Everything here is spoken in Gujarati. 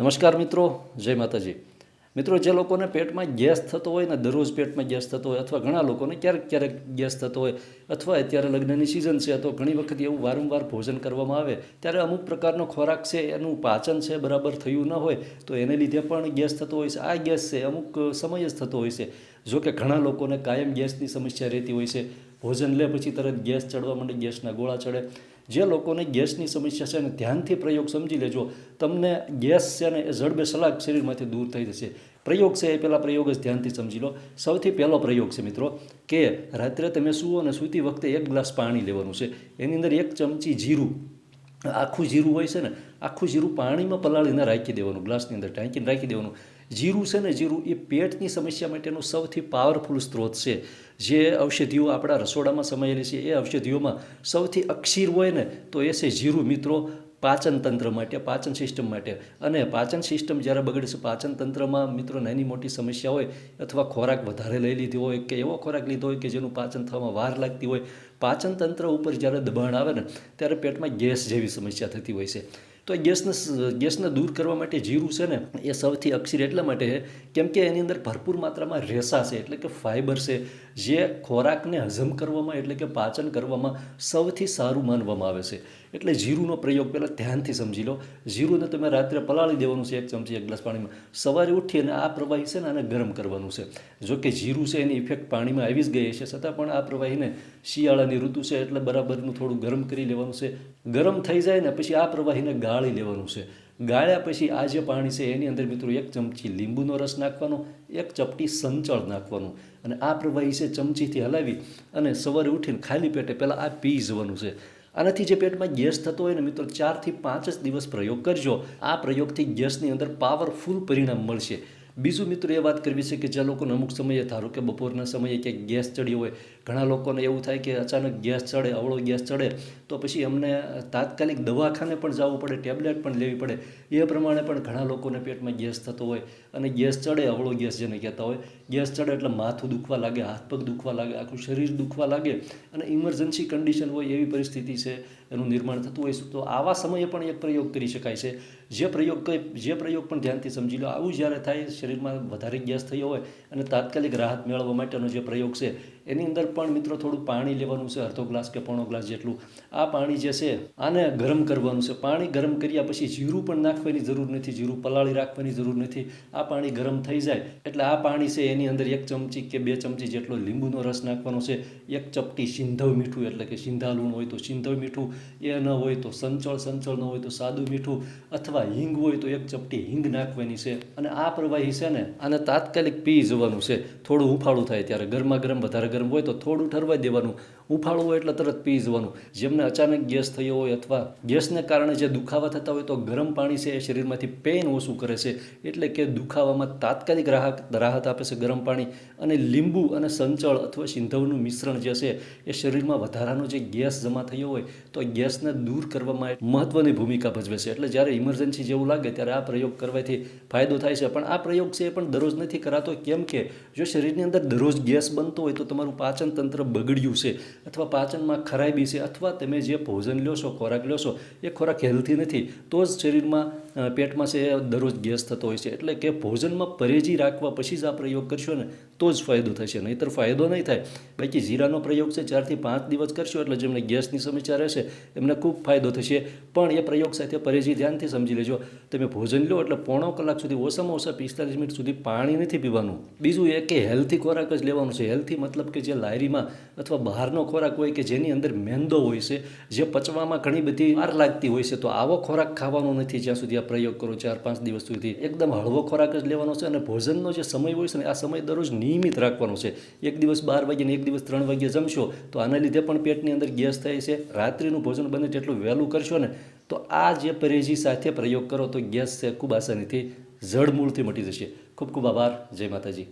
નમસ્કાર મિત્રો, જય માતાજી. મિત્રો, જે લોકોને પેટમાં ગેસ થતો હોય ને દરરોજ પેટમાં ગેસ થતો હોય અથવા ઘણા લોકોને ક્યારેક ક્યારેક ગેસ થતો હોય અથવા અત્યારે લગ્નની સિઝન છે તો ઘણી વખત એવું વારંવાર ભોજન કરવામાં આવે, ત્યારે અમુક પ્રકારનો ખોરાક છે, એનું પાચન છે, બરાબર થયું ન હોય, તો એને લીધે પણ ગેસ થતો હોય છે. આ ગેસ છે, અમુક સમય જ થતો હોય છે. જો કે ઘણા લોકોને કાયમ ગેસની સમસ્યા રહેતી હોય છે. ભોજન લે, પછી તરત ગેસ ચડવા માંડે, ગેસના ગોળા ચડે. જે લોકોને ગેસની સમસ્યા છે ને ધ્યાનથી પ્રયોગ સમજી લેજો. તમને ગેસ છે ને એ જડબે સલાક શરીરમાંથી દૂર થઈ જશે. પ્રયોગ છે એ પહેલાં પ્રયોગ જ ધ્યાનથી સમજી લો. સૌથી પહેલો પ્રયોગ છે મિત્રો, કે રાત્રે તમે સૂવો અને સૂતી વખતે એક ગ્લાસ પાણી લેવાનું છે. એની અંદર એક ચમચી જીરું, આખું જીરું હોય છે ને, આખું જીરું પાણીમાં પલાળીને રાખી દેવાનું, ગ્લાસની અંદર ટાંકીને રાખી દેવાનું. જીરું છે ને, જીરું એ પેટની સમસ્યા માટેનું સૌથી પાવરફુલ સ્ત્રોત છે. જે ઔષધિઓ આપણા રસોડામાં સમાયેલી છે, એ ઔષધિઓમાં સૌથી અક્ષીર હોય ને, તો એ છે જીરું. મિત્રો, પાચન તંત્ર માટે, પાચન સિસ્ટમ માટે. અને પાચન સિસ્ટમ જ્યારે બગડે છે, પાચન તંત્રમાં મિત્રો નાની મોટી સમસ્યા હોય અથવા ખોરાક વધારે લઈ લીધી હોય કે એવો ખોરાક લીધો હોય કે જેનું પાચન થવામાં વાર લાગતી હોય, પાચન તંત્ર ઉપર જ્યારે દબાણ આવે ને, ત્યારે પેટમાં ગેસ જેવી સમસ્યા થતી હોય છે. તો ગેસને ગેસને દૂર કરવા માટે જીરું છે ને, એ સૌથી અક્ષીર એટલા માટે છે, કેમ કે એની અંદર ભરપૂર માત્રામાં રેસા છે, એટલે કે ફાઇબર છે, જે ખોરાકને હજમ કરવામાં, એટલે કે પાચન કરવામાં સૌથી સારું માનવામાં આવે છે. એટલે જીરુંનો પ્રયોગ પહેલાં ધ્યાનથી સમજી લો. જીરુંને તમે રાત્રે પલાળી દેવાનું છે, એક ચમચી, એક ગ્લાસ પાણીમાં. સવારે ઉઠી અને આ પ્રવાહી છે ને આને ગરમ કરવાનું છે. જો કે જીરું છે એની ઇફેક્ટ પાણીમાં આવી જ ગઈ છે છતાં પણ આ પ્રવાહીને શિયાળાની ઋતુ છે, એટલે બરાબરનું થોડું ગરમ કરી લેવાનું છે. ગરમ થઈ જાય ને, પછી આ પ્રવાહીને ગાળી લેવાનું છે. ગાળ્યા પછી આ જે પાણી છે એની અંદર મિત્રો એક ચમચી લીંબુનો રસ નાખવાનો, એક ચપટી સંચળ નાખવાનું. અને આ પ્રવાહી છે ચમચીથી હલાવી અને સવારે ઉઠીને ખાલી પેટે પહેલાં આ પી જવાનું છે. આનાથી જે પેટમાં ગેસ થતો હોય ને મિત્રો ચારથી પાંચ જ દિવસ પ્રયોગ કરજો. આ પ્રયોગથી ગેસની અંદર પાવરફુલ પરિણામ મળશે. બીજું મિત્રો એ વાત કરવી છે કે જે લોકોને અમુક સમયે ધારો કે બપોરના સમયે ક્યાંક ગેસ ચડ્યો હોય, ઘણા લોકોને એવું થાય કે અચાનક ગેસ ચડે, અવળો ગેસ ચડે, તો પછી અમને તાત્કાલિક દવાખાને પણ જવું પડે, ટેબ્લેટ પણ લેવી પડે. એ પ્રમાણે પણ ઘણા લોકોને પેટમાં ગેસ થતો હોય અને ગેસ ચડે, અવળો ગેસ જેને કહેતા હોય. ગેસ ચડે એટલે માથું દુખવા લાગે, હાથ પગ દુખવા લાગે, આખું શરીર દુખવા લાગે અને ઇમરજન્સી કન્ડિશન હોય એવી પરિસ્થિતિ છે, એનું નિર્માણ થતું હોય તો આવા સમયે પણ એક પ્રયોગ કરી શકાય છે. જે પ્રયોગ કઈ, જે પ્રયોગ પણ ધ્યાનથી સમજી લો. આવું જ્યારે થાય, શરીરમાં વધારે ગેસ થયો હોય અને તાત્કાલિક રાહત મેળવવા માટેનો જે પ્રયોગ છે એની અંદર પણ મિત્રો થોડું પાણી લેવાનું છે, અડધો ગ્લાસ કે પોણો ગ્લાસ જેટલું. આ પાણી જે છે, આને ગરમ કરવાનું છે. પાણી ગરમ કર્યા પછી જીરું પણ નાખવાની જરૂર નથી, જીરું પલાળી રાખવાની જરૂર નથી. આ પાણી ગરમ થઈ જાય. એટલે આ પાણી છે, એની અંદર એક ચમચી કે બે ચમચી જેટલો લીંબુનો રસ નાખવાનો છે. એક ચપટી સિંધવ મીઠું, એટલે કે સિંધા લૂણ હોય તો સિંધવ મીઠું, એ ન હોય તો સંચળ સંચળ ન હોય તો સાદું મીઠું, અથવા હિંગ હોય તો એક ચપટી હિંગ નાખવાની છે. અને આ પ્રવાહી છે ને, આને તાત્કાલિક પી જવાનું છે. થોડું હુંફાળું થાય ત્યારે, ગરમા ગરમ વધારે ગરમ હોય તો થોડું ઠરવા દેવાનું. હુંફાળું હોય એટલે તરત પી જવાનું. જેમને અચાનક ગેસ થયો હોય અથવા ગેસને કારણે જે દુખાવા થતા હોય તો ગરમ પાણી છે એ શરીરમાંથી પેઇન ઓછું કરે છે. એટલે કે દુખાવામાં તાત્કાલિક રાહત રાહત આપે છે ગરમ પાણી અને લીંબુ અને સંચળ અથવા સિંધવનું મિશ્રણ જે છે એ શરીરમાં વધારાનો જે ગેસ જમા થયો હોય તો ગેસને દૂર કરવામાં મહત્ત્વની ભૂમિકા ભજવે છે. એટલે જ્યારે ઇમરજન્સી જેવું લાગે ત્યારે આ પ્રયોગ કરવાથી ફાયદો થાય છે. પણ આ પ્રયોગ છે એ પણ દરરોજ નથી કરાતો. કેમ કે જો શરીરની અંદર દરરોજ ગેસ બનતો હોય તો તમારું પાચન તંત્ર બગડ્યું છે અથવા પાચનમાં ખરાબી છે અથવા તમે જે ભોજન લ્યો છો, ખોરાક લો છો, એ ખોરાક હેલ્થી નથી, તો જ શરીરમાં પેટમાં છે દરરોજ ગેસ થતો હોય છે. એટલે કે ભોજનમાં પરેજી રાખવા પછી જ આ પ્રયોગ કરશો ને તો જ ફાયદો થશે, નહીંતર ફાયદો નહીં થાય. બાકી જીરાનો પ્રયોગ છે, ચારથી પાંચ દિવસ કરશો એટલે જેમને ગેસની સમસ્યા રહેશે, એમને ખૂબ ફાયદો થશે. પણ એ પ્રયોગ સાથે પરેજી ધ્યાનથી સમજી લેજો. તમે ભોજન લો એટલે પોણો કલાક સુધી ઓછામાં ઓછા પિસ્તાલીસ મિનિટ સુધી પાણી નથી પીવાનું. બીજું એ કે હેલ્થી ખોરાક જ લેવાનું છે. હેલ્થી મતલબ કે જે લાયરીમાં અથવા બહારનો ખોરાક હોય કે જેની અંદર મેંદો હોય છે, જે પચવામાં ઘણી બધી વાર લાગતી હોય છે, તો આવો ખોરાક ખાવાનો નથી જ્યાં સુધી આ પ્રયોગ કરો ચાર પાંચ દિવસ સુધી. એકદમ હળવો ખોરાક જ લેવાનો છે અને ભોજનનો જે સમય હોય છે ને, આ સમય દરરોજ નિયમિત રાખવાનું છે. એક દિવસ બાર વાગે ને એક દિવસ ત્રણ વાગે જમશો, તો આના લીધે પણ પેટની અંદર ગેસ થાય છે, રાત્રિનું ભોજન બને તેટલું વહેલું કરશો ને, તો આ જે પરેજી સાથે પ્રયોગ કરો તો ગેસ છે, ખૂબ આસાનીથી જડમૂળથી મટી જશે. ખૂબ ખૂબ આભાર. જય માતાજી.